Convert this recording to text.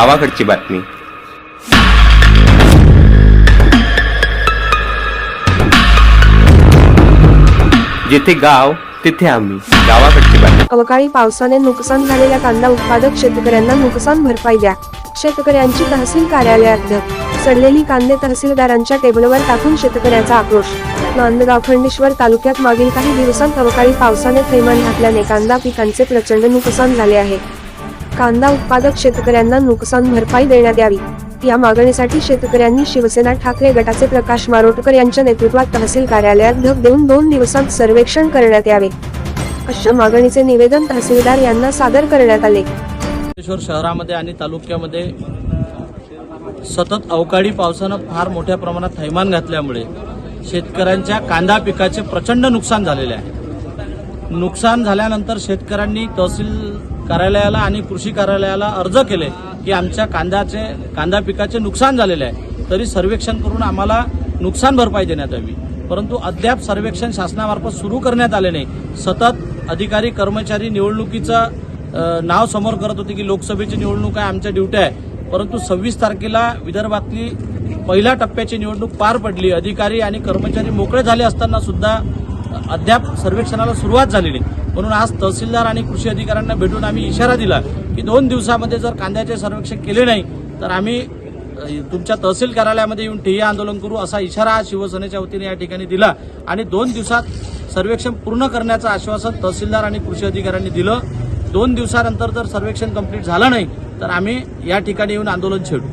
गावाकडची बातमी. जिथे गाव तिथे आम्ही. गावाकडची बातमी. अवकाळी पावसाने नुकसान झालेल्या कांदा उत्पादक शेतकऱ्यांना नुकसान भरपाई द्या. शेतकऱ्यांची तहसील कार्यालयात सडलेली कांदे तहसीलदारांच्या टेबलवर टाकून शेतकऱ्याचा आक्रोश. नांदगाव खंडेश्वर तालुक्यात मागील काही दिवसांत अवकाळी पावसाने थैमान घातल्याने कांदा पिकांचे प्रचंड नुकसान झाले आहे. कांदा उत्पादक शेतकऱ्यांना नुकसान भरपाई देण्यात यावी. या मागणीसाठी शेतकऱ्यांनी शिवसेना ठाकरे गटाचे प्रकाश मारोटकर यांच्या नेतृत्वात तहसील कार्यालयात धग देऊन दोन दिवसांत सर्वेक्षण करण्यात यावे. अशा मागणीचे निवेदन तहसीलदार यांना सादर करण्यात आले. शहरामध्ये आणि तालुक्यामध्ये सतत अवकाळी पावसानं फार मोठ्या प्रमाणात थैमान घातल्यामुळे शेतकऱ्यांच्या कांदा पिकाचे प्रचंड नुकसान झालेले आहे. नुकसान झाल्यानंतर शेतकऱ्यांनी तहसील कार्यालयाला आणि कृषी कार्यालयाला अर्ज केले की आमच्या कांद्याचे कांदा पिकाचे नुकसान झालेले आहे. तरी सर्वेक्षण करून आम्हाला नुकसान भरपाई देण्यात यावी. परंतु अद्याप सर्वेक्षण शासनामार्फत सुरू करण्यात आले नाही. सतत अधिकारी कर्मचारी निवडणुकीचं नाव समोर करत होते की लोकसभेची निवडणूक आहे आमच्या ड्युट्या आहे. परंतु सव्वीस तारखेला विदर्भातली पहिल्या टप्प्याची निवडणूक पार पडली. अधिकारी आणि कर्मचारी मोकळे झाले असताना सुद्धा अद्याप सर्वेक्षणाला सुरुवात झाली नाही. म्हणून आज तहसीलदार आणि कृषी अधिकाऱ्यांना भेटून आम्ही इशारा दिला की दोन दिवसामध्ये जर कांद्याचे सर्वेक्षण केले नाही तर आम्ही तुमच्या तहसील कार्यालयामध्ये येऊन ठिय्या आंदोलन करू असा इशारा आज शिवसेनेच्या वतीने या ठिकाणी दिला. आणि दोन दिवसात सर्वेक्षण पूर्ण करण्याचं आश्वासन तहसीलदार आणि कृषी अधिकाऱ्यांनी दिलं. दोन दिवसानंतर जर सर्वेक्षण कंप्लीट झालं नाही तर आम्ही या ठिकाणी येऊन आंदोलन छेडू.